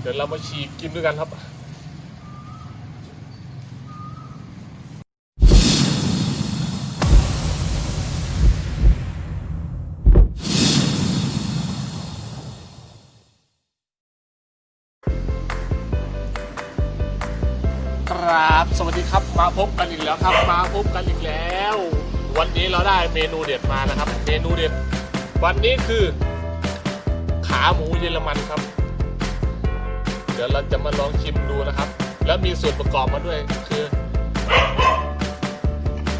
เดี๋ยวเรามาฉีกกินด้วยกันครับครับสวัสดีครับมาพบกันอีกแล้วครับ มาพบกันอีกแล้ว วันนี้เราได้เมนูเด็ดมานะครับ เมนูเด็ด วันนี้คือ ขาหมูเยอรมันครับ ดี๋ยวเราจะมาลองชิมดูนะครับ แล้วมีส่วนประกอบมาด้วยคือ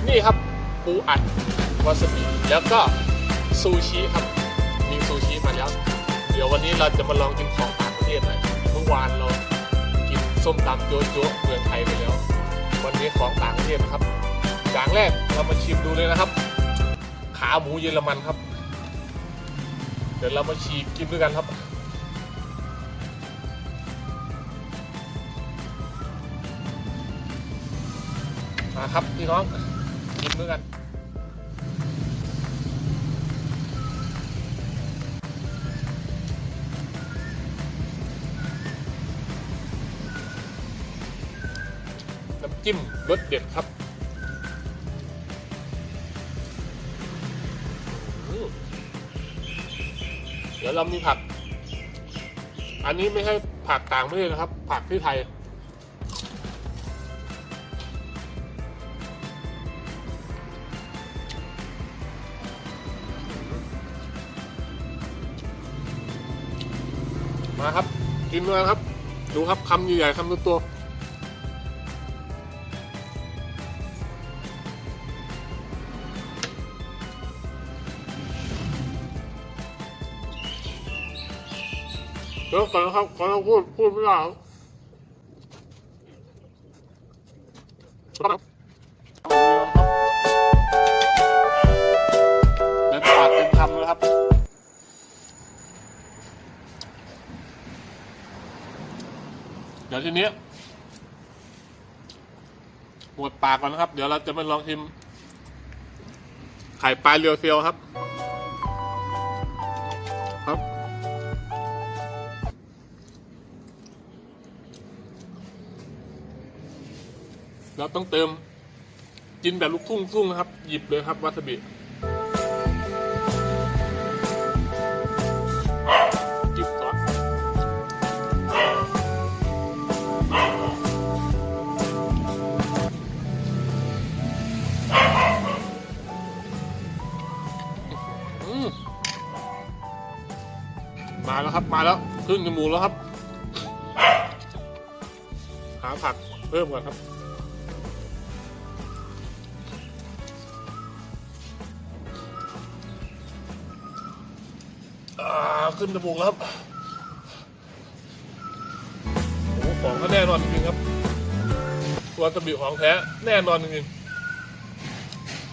นี่ครับปูอัดวาซาบิแล้วก็ซูชิครับ มีซูชิมาแล้ว เดี๋ยววันนี้เราจะมาลองกินของต่างประเทศหน่อยเมื่อวานเรากินส้มตำโจ๊ะโจ๊ะเมืองไทยไปแล้ว วันนี้ของต่างประเทศนะครับอย่างแรกเรามาชิมดูเลยนะครับ ขาหมูเยอรมันครับ เดี๋ยวเรามาฉีกกินด้วยกันครับ มาครับพี่น้องกินด้วยกันน้ำจิ้มรสเด็ดครับเดี๋ยวเรามีผัก อันนี้ไม่ใช่ผักต่างประเทศนะครับ ผักที่ไทย มาครับกินเลยครับ ดูครับคำใหญ่ๆคำตัวเดี๋ยวก่อนครับขอเราพูดพูดไม่ได้ครับ เดี๋ยวทีนี้หมดปากก่อนนะครับ เดี๋ยวเราจะมาลองชิม ไข่ปลาเรียวเซียวครับ ครับ เราต้องเติมกินแบบลูกทุ่งทุ่งนะครับ หยิบเลยครับวาซาบิ แล้วครับ มาแล้วขึ้นจมูกแล้วครับ หาผักเพิ่มก่อนครับ ขึ้นจมูกแล้วครับโอ้ของก็แน่นอนจริงๆครับตัวตะบิของแท้แน่นอนจริง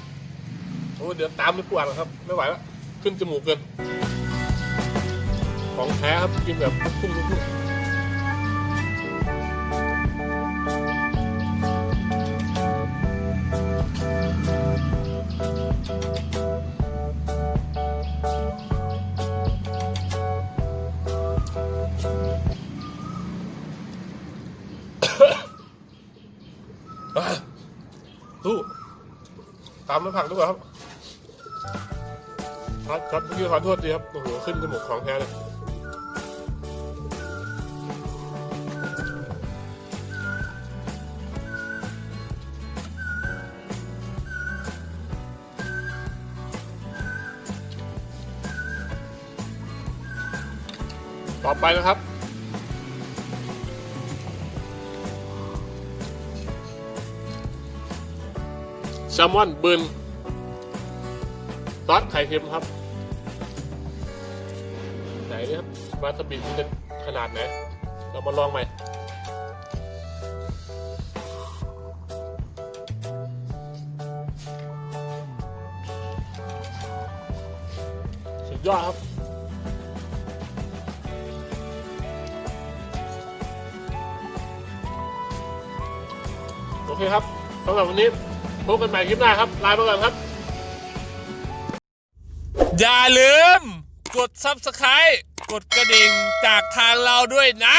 ๆโอ้เดี๋ยวตามไม่ปวดนะครับ ไม่ไหวแล้ว ขึ้นจมูกเกิน ของแท้ครับกินแบบพุ่งๆพุ่งๆอะสู้ตามน้ำผักด้วยครับ ครับครับเมื่อกี้ขอโทษทีครับ โอ้โห ขึ้นจมูกของแท้เลย ต่อไปนะครับ แซลมอนบิร์นซอสไข่เค็มครับ ไหนนี่ครับวาซาบิมันจะขนาดไหน เรามาลองใหม่สุดยอดครับ เคครับสำหรับวันนี้พบกันใหม่คลิปหน้าครับ ลาไปก่อนครับ อย่าลืม กด Subscribe กดกระดิ่งจากทางเราด้วยนะ